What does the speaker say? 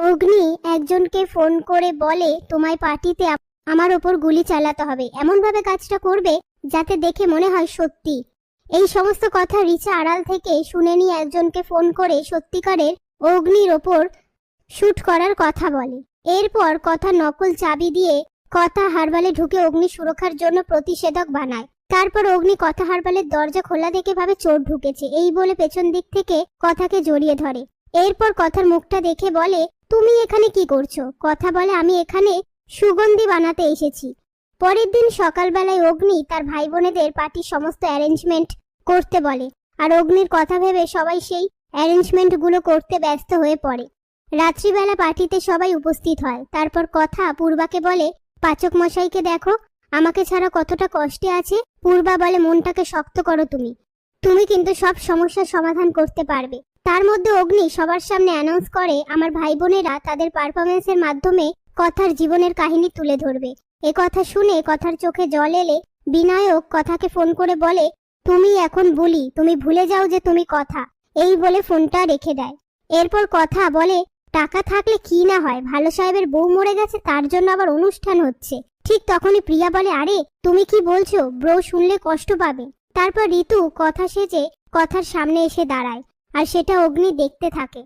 অগ্নি একজনকে ফোন করে বলে, তোমায় পার্টিতে আমার ওপর গুলি চালাতে হবে। এমনভাবে কাজটা করবে যাতে দেখে মনে হয় সত্যি। এই সমস্ত কথা রিচা আড়াল থেকে শুনে নিয়ে একজনকে ফোন করে সত্যিকারের অগ্নির ওপর শুট করার কথা বলে। এরপর কথা নকল চাবি দিয়ে কথা হারবালে ঢুকে অগ্নি সুরক্ষার জন্য প্রতিষেধক বানায়। তারপর অগ্নি কথা হারবালের দরজা খোলা দেখে ভাবে চোর ঢুকেছে। এই বলে পেছন দিক থেকে কথাকে জড়িয়ে ধরে। এরপর কথার মুখটা দেখে বলে তুমি এখানে কি করছ? কথা বলে আমি এখানে সুগন্ধি বানাতে এসেছি। পরের দিন সকালবেলায় অগ্নি তার ভাই বোনেদের পার্টির সমস্ত অ্যারেঞ্জমেন্ট করতে বলে। আর অগ্নির কথা ভেবে সবাই সেই অ্যারেঞ্জমেন্টগুলো করতে ব্যস্ত হয়ে পড়ে। রাত্রিবেলা পার্টিতে সবাই উপস্থিত হয়। তারপর কথা পূর্বাকে বলে, পাচক মশাইকে দেখো, আমাকে ছাড়া কতটা কষ্টে আছে। পূর্বা বলে, মনটাকে শক্ত করো তুমি। তুমি কিন্তু সব সমস্যার সমাধান করতে পারবে। তার মধ্যে অগ্নি সবার সামনে অ্যানাউন্স করে, আমার ভাই বোনেরা তাদের পারফরমেন্সের মাধ্যমে কথার জীবনের কাহিনী তুলে ধরবে। এ কথা শুনে কথার চোখে জল এলে বিনায়ক কথাকে ফোন করে বলে, তুমি এখন বলি, তুমি ভুলে যাও যে তুমি কথা। এই বলে ফোনটা রেখে দেয়। এরপর কথা বলে, টাকা থাকলে কি না হয়? ভালো সাহেবের বউ মরে গেছে, তার জন্য আবার অনুষ্ঠান হচ্ছে। ঠিক তখনই প্রিয়া বলে, আরে, তুমি কি বলছো? ব্রো শুনলে কষ্ট পাবে। তারপর ঋতু কথা সেজে কথার সামনে এসে দাঁড়ায়। আর সেটা অগ্নি দেখতে থাকে।